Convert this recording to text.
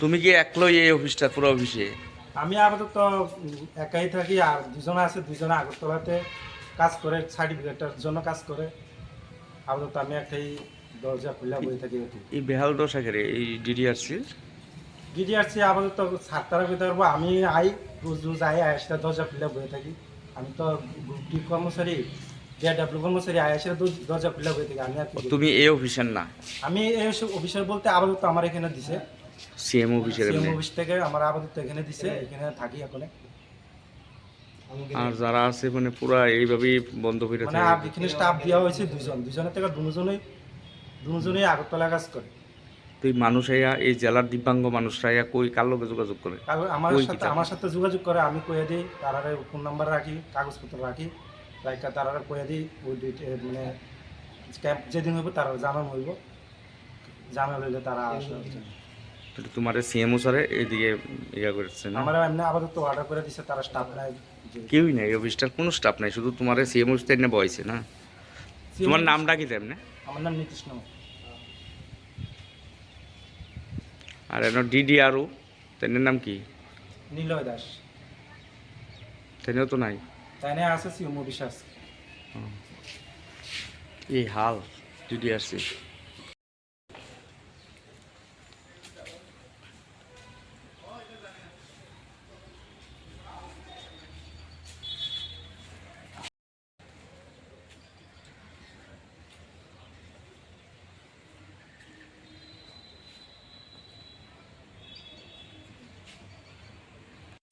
তুমি কি একলাই এই অফিসটা পুরো অফিসে? আমি আপাতত একাই থাকি আর দুজনে আছে দুজনে আগরতলাতে কাজ করে সার্টিফিকেটের জন্য কাজ করে। আপাতত আমি একটাই দরজা খুলে বই থাকি এই বেহাল দশা করে এই ডিডিআরসির? ডিডিআরসি আপাতত সাতটার ভিতরে আমি আই রোজ রোজ আই আয়েসটা দরজা খুলে বই থাকি। আমি তো গ্রুপ ডি কর্মচারী ডিআরডাব্লিউ কর্মচারী আয়েসের দরজা খুলে বই থাকি আমি আর? তুমি এই অফিসের না? আমি এই অফিসার বলতে আপাতত আমার এখানে দিছে। সিএম অফিসের সিএম অফিস থেকে আমার আপাতত এখানে দিছে এখানে থাকি এখন। আর যারা আছে মানে পুরা এইভাবেই বন্ধ করে মানে এখানে স্টাফ দেওয়া হয়েছে দুজন দুজনের থেকে দুজনেই দুজনেই আগরতলা কাজ করে। তুই মানুষ আইয়া এই জেলার দিব্যাঙ্গ মানুষরা আইয়া কই কার লোকে যোগাযোগ করে? আমার সাথে আমার সাথে যোগাযোগ করে আমি কয়ে দিই তারা ফোন নাম্বার রাখি কাগজপত্র রাখি রাইকা তারা কয়ে দিই ওই মানে ক্যাম্প যেদিন হইব তারা জানানো হইব। জানানো হইলে তারা আসবে তো তোমার সিএমও স্যারে এইদিকে ইয়া করছে না আমার এমনি আপাতত অর্ডার করে দিছে তারা স্টাফ নাই। কেউই নাই অফিসটার কোনো স্টাফ নাই শুধু তোমার সিএম অফিসটা এনে বয়সে না? তোমার নামটা কি তেমনি আমার নাম নীতিশ নাম আর এন ডিডি আরও তেনের নাম কি? নীলয় দাস। তেনেও তো নাই? তাই নিয়ে আছে। সিএমও বিশ্বাস এই হাল ডিডিআরসি